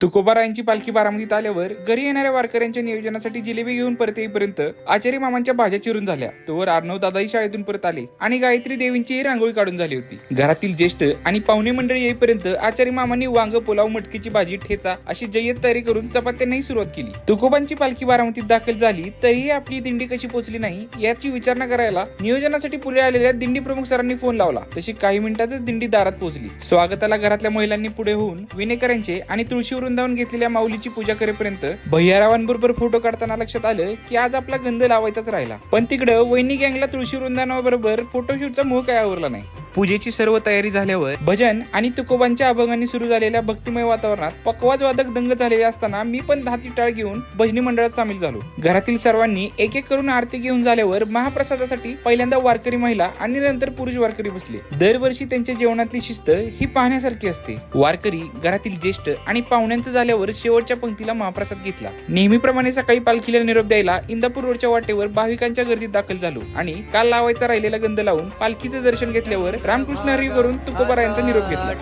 तुकोबारायांची पालखी बारामतीत आल्यावर घरी येणाऱ्या वारकऱ्यांच्या नियोजनासाठी जिलेबी घेऊन परत येईपर्यंत आचार्य मामांच्या भाज्या चिरून झाल्या. तोवर आर्णव दादाही शाळेतून परत आले आणि गायत्री देवींचीही रांगोळी काढून झाली होती. घरातील ज्येष्ठ आणि पाहुणे मंडळी येईपर्यंत आचार्य मामांनी वांग पुलाव मटकीची भाजी ठेचा अशी जय्यत तयारी करून चपात्यांनाही सुरुवात केली. तुकोबांची पालखी बारामतीत दाखल झाली तरीही आपली दिंडी कशी पोहोचली नाही याची विचारणा करायला नियोजनासाठी पुढे आलेल्या दिंडी प्रमुख सरांनी फोन लावला. तशी काही मिनिटातच दिंडी दारात पोहोचली स्वागताला घरातल्या महिलांनी पुढे होऊन विनेकरांचे आणि तुळशीवरून वृंदावन घेतलेल्या माऊलीची पूजा करेपर्यंत भैयारावांबरोबर फोटो काढताना लक्षात आलं की आज आपला गंध लावायचाच राहिला. पण तिकडं वैनी गँगला तुळशी वृंदावनाबरोबर फोटोशूटचा मोह काय आवरला नाही. पूजेची सर्व तयारी झाल्यावर भजन आणि तुकोबांच्या अभंगांनी सुरू झालेल्या भक्तिमय वातावरणात पकवाज वादक दंग झालेले असताना मी पण दहा टाळ घेऊन भजनी मंडळात सामील झालो. घरातील सर्वांनी एक एक करून आरती घेऊन झाल्यावर महाप्रसादासाठी पहिल्यांदा वारकरी महिला आणि नंतर पुरुष वारकरी बसले. दरवर्षी त्यांच्या जेवणातली शिस्त ही पाहण्यासारखी असते. वारकरी घरातील ज्येष्ठ आणि पाहुण्यांचं झाल्यावर शेवटच्या पंक्तीला महाप्रसाद घेतला. नेहमीप्रमाणे सकाळी पालखीला निरोप द्यायला इंदापूर रोडच्या वाटेवर भाविकांच्या गर्दीत दाखल झालो आणि काल लावायचा राहिलेला गंध लावून पालखीचं दर्शन घेतल्यावर रामकृष्ण हरी करून तुकोबारा यांचा निरोप घेतला.